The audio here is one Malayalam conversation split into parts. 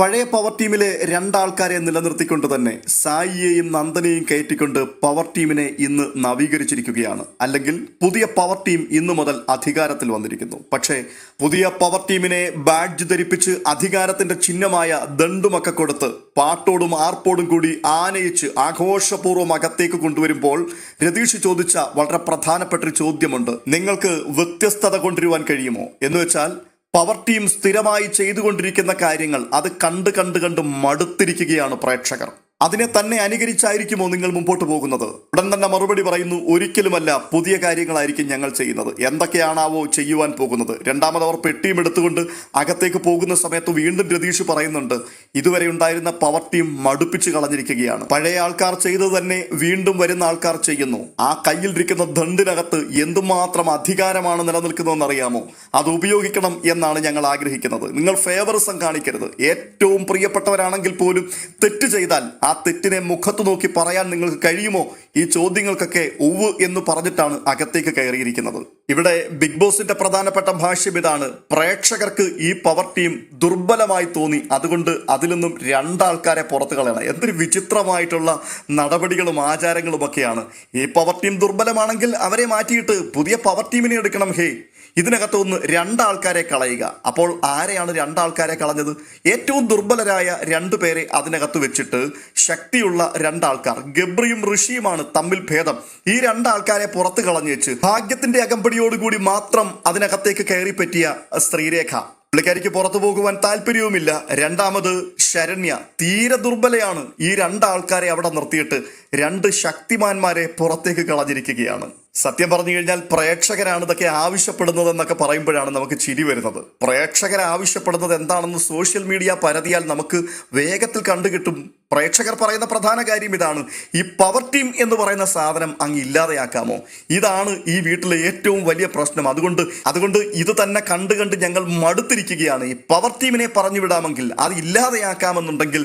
പഴയ പവർ ടീമിലെ രണ്ടാൾക്കാരെ നിലനിർത്തിക്കൊണ്ട് തന്നെ സായിയെയും നന്ദനെയും കയറ്റിക്കൊണ്ട് പവർ ടീമിനെ ഇന്ന് നവീകരിച്ചിരിക്കുകയാണ്. അല്ലെങ്കിൽ പുതിയ പവർ ടീം ഇന്നു മുതൽ അധികാരത്തിൽ വന്നിരിക്കുന്നു. പക്ഷേ പുതിയ പവർ ടീമിനെ ബാഡ്ജ് ധരിപ്പിച്ച് അധികാരത്തിന്റെ ചിഹ്നമായ ദണ്ടുമൊക്കെ കൊടുത്ത് പാട്ടോടും ആർപ്പോടും കൂടി ആനയിച്ച് ആഘോഷപൂർവം അകത്തേക്ക് കൊണ്ടുവരുമ്പോൾ രതീഷ് ചോദിച്ച വളരെ പ്രധാനപ്പെട്ട ഒരു ചോദ്യമുണ്ട്. നിങ്ങൾക്ക് വ്യത്യസ്തത കൊണ്ടുവരുവാൻ കഴിയുമോ? എന്ന് വെച്ചാൽ പവർ ടീം സ്ഥിരമായി ചെയ്തുകൊണ്ടിരിക്കുന്ന കാര്യങ്ങൾ അത് കണ്ട് കണ്ട് കണ്ട് മടുത്തിരിക്കുകയാണ് പ്രേക്ഷകർ. അതിനെ തന്നെ അനുകരിച്ചായിരിക്കുമോ നിങ്ങൾ മുമ്പോട്ട് പോകുന്നത്? ഉടൻ തന്നെ മറുപടി പറയുന്നു ഒരിക്കലുമല്ല പുതിയ കാര്യങ്ങളായിരിക്കും ഞങ്ങൾ ചെയ്യുന്നത്. എന്തൊക്കെയാണാവോ ചെയ്യുവാൻ പോകുന്നത്. രണ്ടാമത് അവർ പെട്ടിയും എടുത്തുകൊണ്ട് അകത്തേക്ക് പോകുന്ന സമയത്ത് വീണ്ടും രതീഷ് പറയുന്നുണ്ട് ഇതുവരെ ഉണ്ടായിരുന്ന പവർ ടീം മടുപ്പിച്ച് കളഞ്ഞിരിക്കുകയാണ്. പഴയ ആൾക്കാർ ചെയ്തത് തന്നെ വീണ്ടും വരുന്ന ആൾക്കാർ ചെയ്യുന്നു. ആ കയ്യിൽ കയ്യിലിരിക്കുന്ന ദണ്ടിനകത്ത് എന്തുമാത്രം അധികാരമാണ് നിലനിൽക്കുന്നതെന്ന് അറിയാമോ അത് ഉപയോഗിക്കണം എന്നാണ് ഞങ്ങൾ ആഗ്രഹിക്കുന്നത്. നിങ്ങൾ ഫേവറിസം കാണിക്കരുത്. ഏറ്റവും പ്രിയപ്പെട്ടവരാണെങ്കിൽ പോലും തെറ്റ് ചെയ്താൽ ആ തെറ്റിനെ മുഖത്ത് നോക്കി പറയാൻ നിങ്ങൾക്ക് കഴിയുമോ? ഈ ചോദ്യങ്ങൾക്കൊക്കെ ഉവ് എന്ന് പറഞ്ഞിട്ടാണ് അകത്തേക്ക് കയറിയിരിക്കുന്നത്. ഇവിടെ ബിഗ് ബോസിന്റെ പ്രധാനപ്പെട്ട ഭാഷ്യം ഇതാണ്. പ്രേക്ഷകർക്ക് ഈ പവർ ടീം ദുർബലമായി തോന്നി. അതുകൊണ്ട് അതിൽ നിന്നും രണ്ടാൾക്കാരെ പുറത്തു കളയണം. എന്തൊരു വിചിത്രമായിട്ടുള്ള നടപടികളും ആചാരങ്ങളും ഒക്കെയാണ്. ഈ പവർ ടീം ദുർബലമാണെങ്കിൽ അവരെ മാറ്റിയിട്ട് പുതിയ പവർ ടീമിനെ എടുക്കണം. ഹേ ഇതിനകത്ത് ഒന്ന് രണ്ടാൾക്കാരെ കളയുക. അപ്പോൾ ആരെയാണ് രണ്ടാൾക്കാരെ കളഞ്ഞത്? ഏറ്റവും ദുർബലരായ രണ്ടു പേരെ അതിനകത്ത് വെച്ചിട്ട് ശക്തിയുള്ള രണ്ടാൾക്കാർ ഗബ്രിയും ഋഷിയുമാണ് തമ്മിൽ ഭേദം. ഈ രണ്ടാൾക്കാരെ പുറത്ത് കളഞ്ഞു വെച്ച് ഭാഗ്യത്തിന്റെ അകമ്പടിയോടുകൂടി മാത്രം അതിനകത്തേക്ക് കയറി പറ്റിയ സ്ത്രീരേഖ. പുള്ളിക്കാരിക്ക് പുറത്തു പോകുവാൻ താല്പര്യവുമില്ല. രണ്ടാമത് ശരണ്യ. തീരെ ദുർബലയാണ് ഈ രണ്ടാൾക്കാരെ അവിടെ നിർത്തിയിട്ട് രണ്ട് ശക്തിമാന്മാരെ പുറത്തേക്ക് കളഞ്ഞിരിക്കുകയാണ്. സത്യം പറഞ്ഞു കഴിഞ്ഞാൽ പ്രേക്ഷകരാണ് ഇതൊക്കെ ആവശ്യപ്പെടുന്നത് എന്നൊക്കെ പറയുമ്പോഴാണ് നമുക്ക് ചിരി വരുന്നത്. പ്രേക്ഷകർ ആവശ്യപ്പെടുന്നത് എന്താണെന്ന് സോഷ്യൽ മീഡിയ പരതിയാൽ നമുക്ക് വേഗത്തിൽ കണ്ടുകിട്ടും പ്രേക്ഷകർ പറയുന്ന പ്രധാന കാര്യം ഇതാണ്. ഈ പവർ ടീം എന്ന് പറയുന്ന സാധനം അങ്ങ് ഇല്ലാതെയാക്കാമോ? ഇതാണ് ഈ വീട്ടിലെ ഏറ്റവും വലിയ പ്രശ്നം. അതുകൊണ്ട് അതുകൊണ്ട് ഇത് തന്നെ കണ്ട് കണ്ട് ഞങ്ങൾ മടുത്തിരിക്കുകയാണ്. ഈ പവർ ടീമിനെ പറഞ്ഞു വിടാമെങ്കിൽ അത് ഇല്ലാതെയാക്കാമെന്നുണ്ടെങ്കിൽ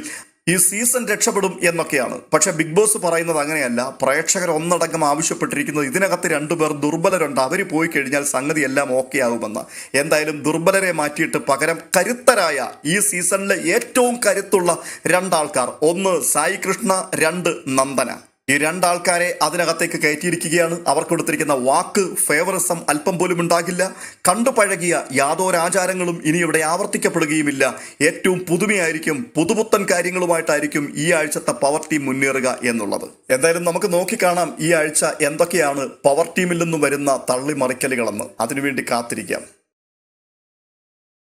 ഈ സീസൺ രക്ഷപ്പെടും എന്നൊക്കെയാണ്. പക്ഷെ ബിഗ് ബോസ് പറയുന്നത് അങ്ങനെയല്ല. പ്രേക്ഷകർ ഒന്നടങ്കം ആവശ്യപ്പെട്ടിരിക്കുന്നത് ഇതിനകത്ത് രണ്ടുപേർ ദുർബലരുണ്ട്. അവർ പോയി കഴിഞ്ഞാൽ സംഗതി എല്ലാം ഓക്കെ ആകുമെന്ന്. എന്തായാലും ദുർബലരെ മാറ്റിയിട്ട് പകരം കരുത്തരായ ഈ സീസണിലെ ഏറ്റവും കരുത്തുള്ള രണ്ടാൾക്കാർ. ഒന്ന് സായി കൃഷ്ണ രണ്ട് നന്ദന. ഈ രണ്ടാൾക്കാരെ അതിനകത്തേക്ക് കയറ്റിയിരിക്കുകയാണ്. അവർ കൊടുത്തിരിക്കുന്ന വാക്ക് ഫേവറിസം അല്പം പോലും ഉണ്ടാകില്ല. കണ്ടു പഴകിയ യാതൊരാചാരങ്ങളും ഇനി ഇവിടെ ആവർത്തിക്കപ്പെടുകയുമില്ല. ഏറ്റവും പുതുമയായിരിക്കും പുതുപുത്തൻ കാര്യങ്ങളുമായിട്ടായിരിക്കും ഈ ആഴ്ചത്തെ പവർ ടീം മുന്നേറുക എന്നുള്ളത്. എന്തായാലും നമുക്ക് നോക്കിക്കാണാം ഈ ആഴ്ച എന്തൊക്കെയാണ് പവർ ടീമിൽ നിന്നും വരുന്ന തള്ളിമറിക്കലുകളെന്ന്. അതിനുവേണ്ടി കാത്തിരിക്കാം.